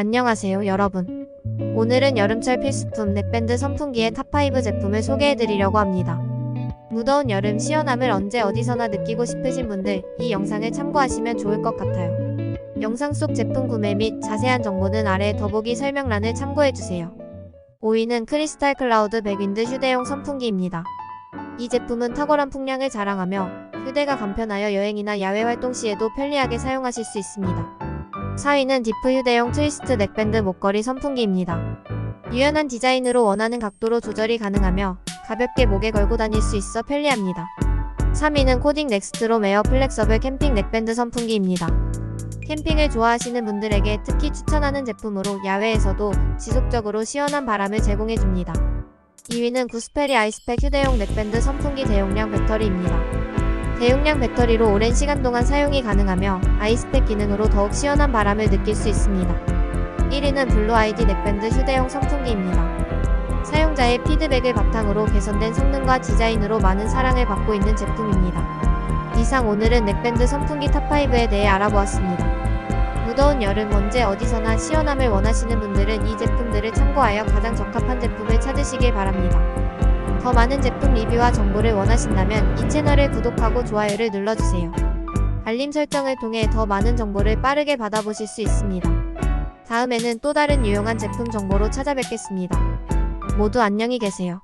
안녕하세요 여러분. 오늘은 여름철 필수품 넥밴드 선풍기의 탑5 제품을 소개해드리려고 합니다. 무더운 여름 시원함을 언제 어디서나 느끼고 싶으신 분들 이 영상을 참고하시면 좋을 것 같아요. 영상 속 제품 구매 및 자세한 정보는 아래 더보기 설명란을 참고해주세요. 5위는 크리스탈 클라우드 백윈드 휴대용 선풍기입니다. 이 제품은 탁월한 풍량을 자랑하며 휴대가 간편하여 여행이나 야외 활동 시에도 편리하게 사용하실 수 있습니다. 4위는 디프 휴대용 트위스트 넥밴드 목걸이 선풍기입니다. 유연한 디자인으로 원하는 각도로 조절이 가능하며 가볍게 목에 걸고 다닐 수 있어 편리합니다. 3위는 코딩 넥스트롬 에어 플렉서블 캠핑 넥밴드 선풍기입니다. 캠핑을 좋아하시는 분들에게 특히 추천하는 제품으로 야외에서도 지속적으로 시원한 바람을 제공해줍니다. 2위는 구스페리 아이스팩 휴대용 넥밴드 선풍기 대용량 배터리입니다. 대용량 배터리로 오랜 시간 동안 사용이 가능하며 아이스팩 기능으로 더욱 시원한 바람을 느낄 수 있습니다. 1위는 블루 아이디 넥밴드 휴대용 선풍기입니다. 사용자의 피드백을 바탕으로 개선된 성능과 디자인으로 많은 사랑을 받고 있는 제품입니다. 이상 오늘은 넥밴드 선풍기 탑5에 대해 알아보았습니다. 무더운 여름 언제 어디서나 시원함을 원하시는 분들은 이 제품들을 참고하여 가장 적합한 제품을 찾으시길 바랍니다. 더 많은 제품 리뷰와 정보를 원하신다면 이 채널을 구독하고 좋아요를 눌러주세요. 알림 설정을 통해 더 많은 정보를 빠르게 받아보실 수 있습니다. 다음에는 또 다른 유용한 제품 정보로 찾아뵙겠습니다. 모두 안녕히 계세요.